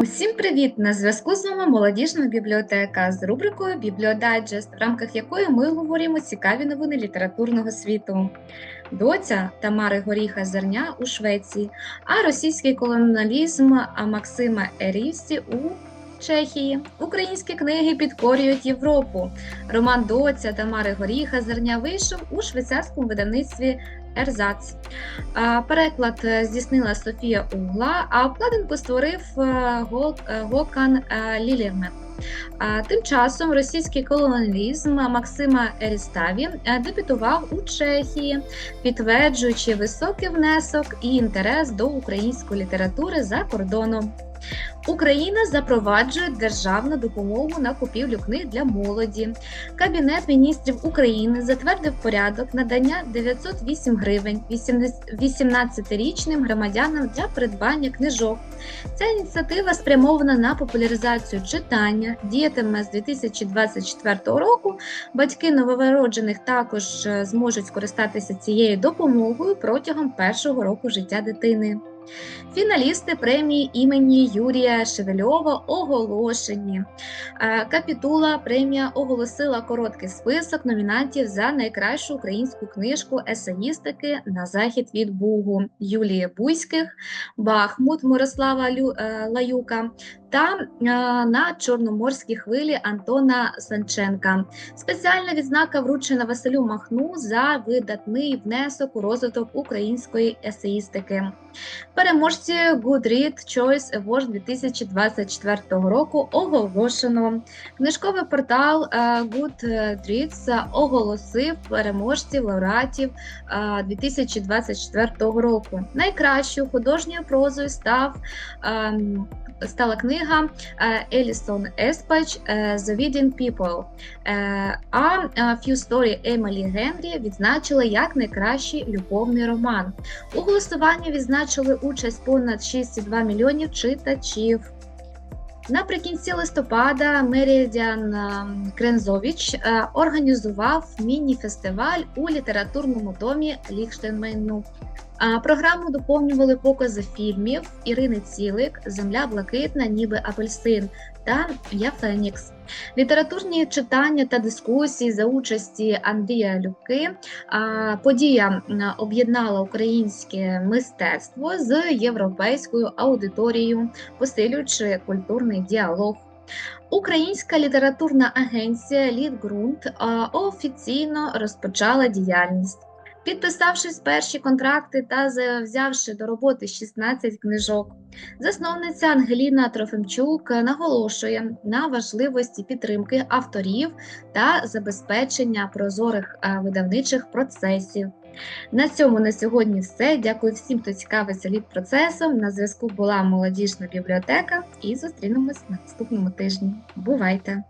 Усім привіт! На зв'язку з вами молодіжна бібліотека з рубрикою Бібліодайджест, в рамках якої ми говоримо цікаві новини літературного світу. Доця Тамари Горіха Зерня у Швеції, а російський колоналізм Максима Ерівсі у Чехії. Українські книги підкорюють Європу. Роман Доця Тамари Горіха Зерня вийшов у швейцарському видавництві Ерзац. Переклад е, здійснила Софія Угла, а обкладинку створив е, е, Гокан А, Тим часом російський колоніалізм Максима Еріставі дебютував у Чехії, підтверджуючи високий внесок і інтерес до української літератури за кордоном. Україна запроваджує державну допомогу на купівлю книг для молоді. Кабінет міністрів України затвердив порядок надання 908 гривень 18-річним громадянам для придбання книжок. Ця ініціатива спрямована на популяризацію читання, діятиме з 2024 року. Батьки новонароджених також е, зможуть скористатися цією допомогою протягом першого року життя дитини. Фіналісти премії імені Юрія Шевельова оголошені. Е, Капітула премія оголосила короткий список номінантів за найкращу українську книжку есеїстики на захід від Бугу Юлії Буйських, Бахмут Мирослава е, Лаюка та е, на Чорноморській хвилі Антона Санченка. Спеціальна відзнака вручена Василю Махну за видатний внесок у розвиток української есеїстики. Переможці Goodread Choice Award 2024 року оголошено. Книжковий портал е, Goodreads оголосив переможців лауреатів е, 2024 року. Найкращою художньою прозою став ем, стала книга е, Елісон Еспач е, The Wedding People. Е, А Few Story Емілі Генрі відзначили як найкращий любовний роман. У голосуванні відзначили участь понад 6,2 мільйонів читачів. Наприкінці листопада Мерідіан Крензович організував міні-фестиваль у літературному домі Ліхштенмейну. Програму доповнювали покази фільмів Ірини Цілик, Земля блакитна, ніби апельсин та Я Фенікс. Літературні читання та дискусії за участі Андрія Люки. А, Подія об'єднала українське мистецтво з європейською аудиторією, посилюючи культурний діалог. Українська літературна агенція Літґрунт офіційно розпочала діяльність. Підписавшись перші контракти та взявши до роботи 16 книжок, засновниця Ангеліна Трофимчук наголошує на важливості підтримки авторів та забезпечення прозорих е, видавничих процесів. На цьому на сьогодні все. Дякую всім, хто цікавиться лід процесом. На зв'язку була молодіжна бібліотека і зустрінемось на наступному тижні. Бувайте!